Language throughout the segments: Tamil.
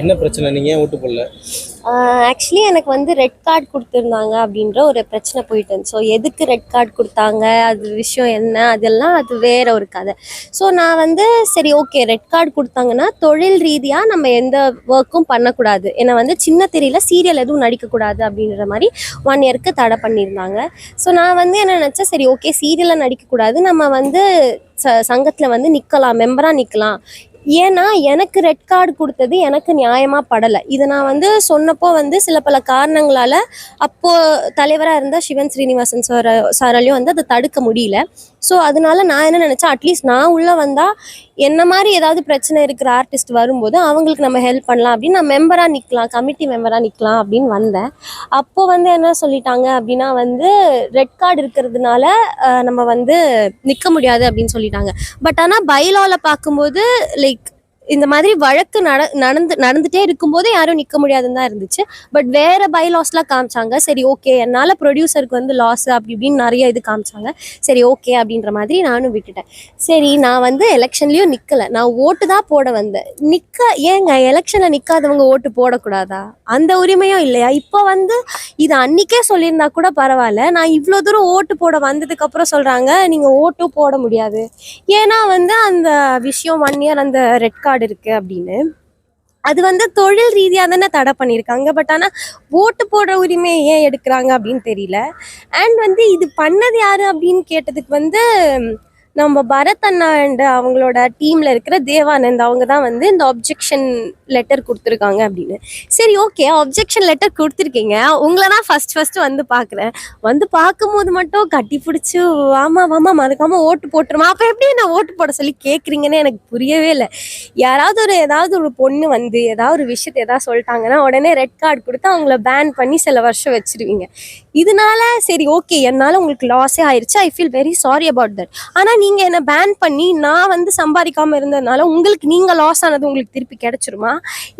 என்ன பிரச்சனை? நீங்க ஓட்டு போடல? ஆக்சுவலி எனக்கு வந்து ரெட் கார்டு கொடுத்துருந்தாங்க அப்படின்ற ஒரு பிரச்சனை போயிட்டு இருந்துச்சு ஸோ எதுக்கு ரெட் கார்டு கொடுத்தாங்க? அது விஷயம் என்ன? அதெல்லாம் அது வேற ஒரு கதை. ஸோ நான் வந்து சரி ஓகே ரெட் கார்டு கொடுத்தாங்கன்னா தொழில் ரீதியாக நம்ம எந்த ஒர்க்கும் பண்ணக்கூடாது. ஏன்னா வந்து சின்ன தெரியல சீரியல் எதுவும் நடிக்கக்கூடாது அப்படின்ற மாதிரி ஒன் இயருக்கு தடை பண்ணியிருந்தாங்க. ஸோ நான் வந்து என்ன நினச்சேன்? சரி ஓகே சீரியலில் நடிக்கக்கூடாது. நம்ம வந்து ச சங்கத்தில் வந்து நிற்கலாம் மெம்பராக நிற்கலாம் ஏன்னா எனக்கு ரெட் கார்டு கொடுத்தது எனக்கு நியாயமாக படலை. இதை நான் வந்து சொன்னப்போ வந்து சில பல காரணங்களால் அப்போது தலைவராக இருந்த சிவன் ஸ்ரீனிவாசன் சார சாராலையும் வந்து அதை தடுக்க முடியல. ஸோ அதனால நான் என்ன நினச்சேன் அட்லீஸ்ட் நான் உள்ளே வந்தால் என்ன மாதிரி ஏதாவது பிரச்சனை இருக்கிற ஆர்டிஸ்ட் வரும்போது அவங்களுக்கு நம்ம ஹெல்ப் பண்ணலாம் அப்படின்னு நான் மெம்பராக நிற்கலாம் கமிட்டி மெம்பராக நிற்கலாம் அப்படின்னு வந்தேன். அப்போது வந்து என்ன சொல்லிட்டாங்க அப்படின்னா வந்து ரெட் கார்டு இருக்கிறதுனால நம்ம வந்து நிற்க முடியாது அப்படின்னு சொல்லிட்டாங்க. பட் ஆனால் பைலாவில் பார்க்கும்போது லைக் இந்த மாதிரி வழக்கு நட நடந்து நடந்துட்டே இருக்கும்போது யாரும் நிற்க முடியாதுன்னு தான் இருந்துச்சு. பட் வேற பைலாஸ்லாம் காமிச்சாங்க. சரி ஓகே என்னால் ப்ரொடியூசருக்கு வந்து லாஸ் அப்படி இப்படின்னு நிறைய இது காமிச்சாங்க. சரி ஓகே அப்படின்ற மாதிரி நானும் விட்டுட்டேன். சரி நான் வந்து எலெக்ஷன்லேயும் நிற்கலை நான் ஓட்டு தான் போட வந்தேன். நிற்க ஏங்க எலெக்ஷனில் நிற்காதவங்க ஓட்டு போடக்கூடாதா? அந்த உரிமையும் இல்லையா? இப்போ வந்து இது அன்னைக்கே சொல்லியிருந்தா கூட பரவாயில்ல. நான் இவ்வளோ தூரம் ஓட்டு போட வந்ததுக்கப்புறம் சொல்கிறாங்க நீங்கள் ஓட்டும் போட முடியாது. ஏன்னா வந்து அந்த விஷயம் ஒன் இயர் அந்த ரெட் கார்டு இருக்கு அப்படின்னு. அது வந்து தொழில் ரீதியாக தானே தடை பண்ணியிருக்காங்க. பட் ஆனால் ஓட்டு போடுற உரிமையை ஏன் எடுக்கிறாங்க அப்படின்னு தெரியல. அண்ட் வந்து இது பண்ணது யாரு அப்படின்னு கேட்டதுக்கு வந்து நம்ம பரத் அண்ணா அண்ட் அவங்களோட டீம்ல இருக்கிற தேவானந்த் அவங்க தான் வந்து இந்த அப்ஜெக்ஷன் லெட்டர் கொடுத்துருக்காங்க அப்படின்னு. சரி ஓகே அப்ஜெக்ஷன் லெட்டர் கொடுத்துருக்கீங்க. உங்களை தான் ஃபர்ஸ்ட் ஃபர்ஸ்ட் வந்து பார்க்குறேன். வந்து பார்க்கும்போது மட்டும் கட்டி பிடிச்சி வாமா ஆமா மறக்காம ஓட்டு போட்டுருமா. அப்போ எப்படி என்ன ஓட்டு போட சொல்லி கேட்குறீங்கன்னு எனக்கு புரியவே இல்லை. யாராவது ஒரு ஏதாவது ஒரு பொண்ணு வந்து ஏதாவது ஒரு விஷயத்தை ஏதாவது சொல்லிட்டாங்கன்னா உடனே ரெட் கார்டு கொடுத்து அவங்கள பேன் பண்ணி சில வருஷம் வச்சிருவீங்க. இதனால சரி ஓகே என்னால் உங்களுக்கு லாஸே ஆயிடுச்சு I feel very sorry about that ஆனால் நீங்கள் என்னை பேன் பண்ணி நான் வந்து சம்பாதிக்காம இருந்ததுனால உங்களுக்கு நீங்கள் லாஸ் ஆனது உங்களுக்கு திருப்பி கிடைச்சிருமா?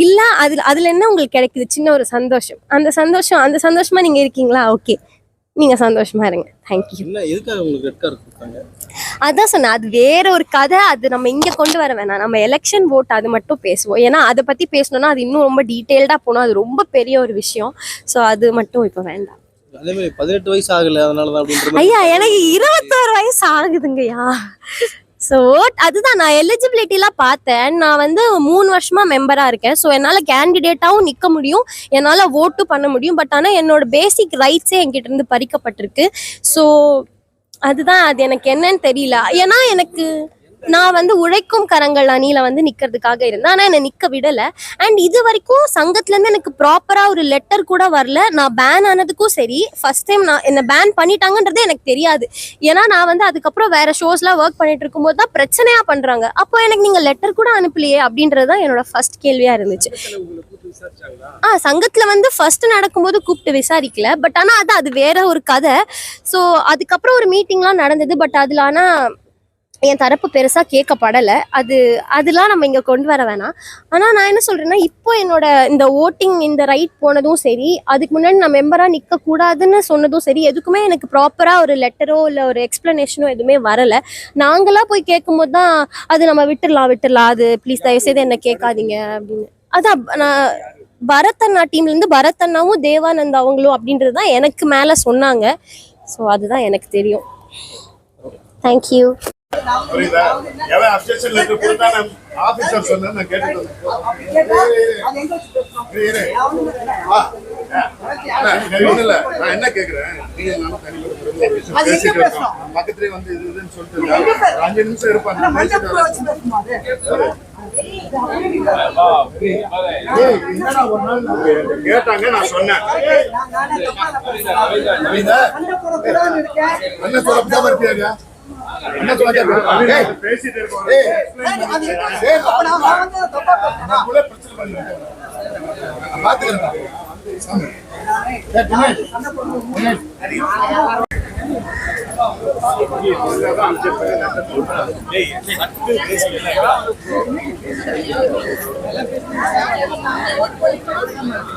இல்லை அதில் அதில் என்ன உங்களுக்கு கிடைக்குது? சின்ன ஒரு சந்தோஷம். அந்த சந்தோஷம் அந்த சந்தோஷமா நீங்கள் இருக்கீங்களா? ஓகே நீங்கள் சந்தோஷமா இருங்க. தேங்க்யூ அதான் சொன்னேன். அது வேற ஒரு கதை. அது நம்ம இங்க கொண்டு வர வேணாம். நம்ம எலெக்ஷன் ஓட் அது மட்டும் பேசுவோம். ஏன்னா அதை பத்தி பேசணும்னா அது இன்னும் ரொம்ப டீட்டெயில்டா போகணும். அது ரொம்ப பெரிய ஒரு விஷயம். ஸோ அது மட்டும் இப்போ வேண்டாம். அதே மாதிரி பதினெட்டு வயசு ஆகல அதனால தான் ஐயா எனக்கு இருபத்தோரு வயசு ஆகுதுங்கய்யா. ஸோ அதுதான் நான் எலிஜிபிலிட்டிலாம் பார்த்தேன். நான் வந்து மூணு வருஷமா மெம்பராக இருக்கேன். ஸோ என்னால் கேண்டிடேட்டாகவும் நிற்க முடியும். என்னால் ஓட்டு பண்ண முடியும். பட் ஆனால் என்னோட பேசிக் ரைட்ஸே என்கிட்ட இருந்து பறிக்கப்பட்டிருக்கு. ஸோ அதுதான் அது எனக்கு என்னன்னு தெரியல. ஏன்னா எனக்கு நான் வந்து உழைக்கும் கரங்கள் அணியில வந்து நிக்கிறதுக்காக இருந்தேன். ஆனா என்னை நிக்க விடல. அண்ட் இது வரைக்கும் சங்கத்துல இருந்து எனக்கு ப்ராப்பரா ஒரு லெட்டர் கூட வரல. நான் பேன் ஆனதுக்கும் சரி. ஃபர்ஸ்ட் டைம் நான் என்ன பேன் பண்ணிட்டாங்கன்றதே எனக்கு தெரியாது. ஏன்னா நான் வந்து அதுக்கப்புறம் வேற ஷோஸ்லாம் ஒர்க் பண்ணிட்டு இருக்கும்போது தான் பிரச்சனையா பண்றாங்க. அப்போ எனக்கு நீங்க லெட்டர் கூட அனுப்பலையே அப்படின்றது தான் என்னோட ஃபர்ஸ்ட் கேள்வியா இருந்துச்சு. ஆ சங்கத்துல வந்து ஃபர்ஸ்ட் நடக்கும்போது கூப்பிட்டு விசாரிக்கல. பட் ஆனா அது அது வேற ஒரு கதை. ஸோ அதுக்கப்புறம் ஒரு மீட்டிங்லாம் நடந்தது. பட் அதுல ஆனா என் தரப்பு பெருசாக கேட்கப்படலை. அது அதெல்லாம் நம்ம இங்கே கொண்டு வர வேணாம். ஆனால் நான் என்ன சொல்கிறேன்னா இப்போ என்னோட இந்த ஓட்டிங் இந்த ரைட் போனதும் சரி அதுக்கு முன்னாடி நான் மெம்பராக நிற்கக்கூடாதுன்னு சொன்னதும் சரி எதுக்குமே எனக்கு ப்ராப்பராக ஒரு லெட்டரோ இல்லை ஒரு எக்ஸ்ப்ளனேஷனோ எதுவுமே வரல. நாங்களாக போய் கேட்கும்போது தான் அது நம்ம விட்டுடலாம் விட்டுடலாம் அது ப்ளீஸ் தயவுசெய்து என்ன கேட்காதீங்க அப்படின்னு. அதான் நான் பரத்தண்ணா டீம்லேருந்து பரத்தண்ணாவும் அண்ணாவும் தேவானந்த் அவங்களும் அப்படின்றது தான் எனக்கு மேலே சொன்னாங்க. ஸோ அதுதான் எனக்கு தெரியும். தேங்க்யூ புரியுதா? எவன் அப்ஜெக்ஷன் லெட்டர் கொடுத்தான ஆபீசர் சொன்னா நான் கேட்டுட்டு இல்ல. நான் என்ன கேக்குறேன்? நீங்க நானும் தனிப்பட்ட பக்கத்துலயே வந்து இது இதுன்னு சொல்லிட்டு அஞ்சு நிமிஷம் இருப்பாங்க கேட்டாங்க நான் சொன்னேன்? என்ன என்ன சொல்ல பேசிட்டு இருக்கோம் பாத்துக்கிறேன்.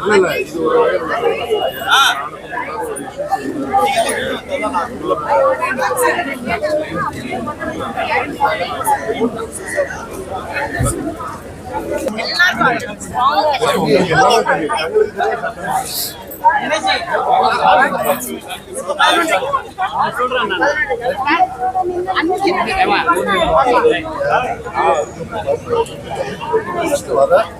இல்ல, இது ஒரு வகையான